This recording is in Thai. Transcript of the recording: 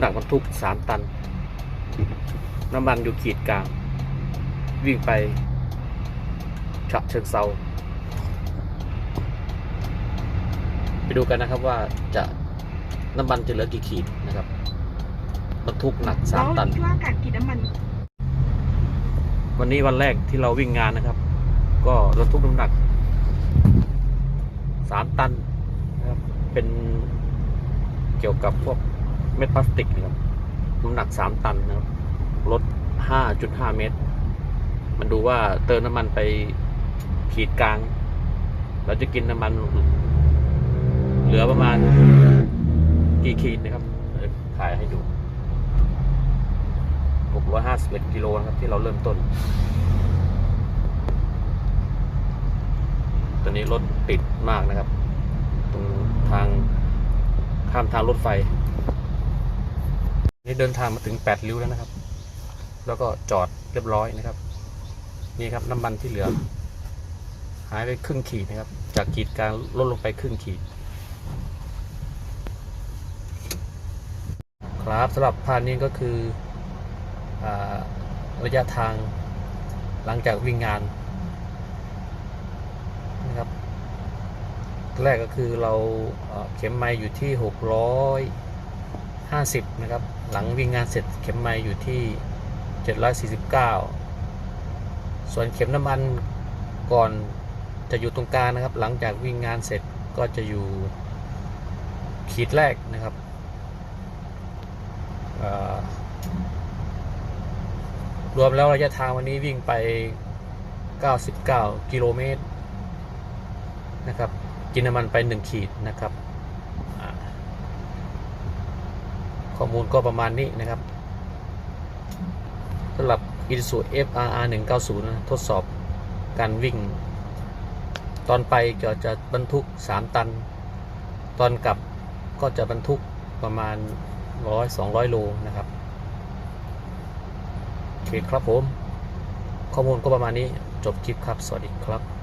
หนักบรรทุกสามตัน น้ำมันอยู่ขีดกลาง วิ่งไปฉะเชิงเซาไปดูกันนะครับว่าจะน้ำมันจะเหลือกี่ขีดนะครับบรรทุกหนักสามตันแล้วที่ว่าการกินน้ำมัน วันนี้วันแรกที่เราวิ่งงานนะครับ ก็รถทุกน้ำหนักสามตันนะครับเป็นเกี่ยวกับพวก เม็ดพลาสติกนะครับน้ำหนักสามตันนะครับรถห้าจุดห้าเมตร มันดูว่าเติมน้ำมันไปขีดกลาง เราจะกินน้ำมัน เหลือประมาณกี่ขีดนะครับถ่ายให้ดู 651 กิโลนะครับที่เราเริ่มต้น ตอนนี้รถติดมากนะครับ ตรงทางข้ามทางรถไฟ นี่เดินทางมาถึง8ริ้วแล้วนะครับ แล้วก็จอดเรียบร้อยนะครับ นี่ครับน้ำมันที่เหลือ หายไปครึ่งขีดนะครับ จากขีดกลางลดลงไปครึ่งขีด ครับสำหรับพานนี้ก็คืออระยะทางหลังจากวิ่งงานนะครับแรกก็คือเราเข็มไม้อยู่ที่หกร้อย 50 นะครับ หลังวิ่งงานเสร็จเข็มไม้อยู่ที่ 749 ส่วนเข็มน้ำมันก่อนจะอยู่ตรงกลางนะครับ หลังจากวิ่งงานเสร็จก็จะอยู่ขีดแรกนะครับรวมแล้วระยะทางวันนี้วิ่งไป 99 กิโลเมตรนะครับ กินน้ำมันไป 1 ขีดนะครับอ่า ข้อมูลก็ประมาณนี้นะครับสำหรับ i s u FRR 190นะทดสอบการวิ่ง ตอนไปก็จะบรรทุก 3 ตัน ตอนกลับก็จะบรรทุกประมาณ 100-200 โลนะครับโอเคครับผม ข้อมูลก็ประมาณนี้จบคลิปครับ สวัสดีครับ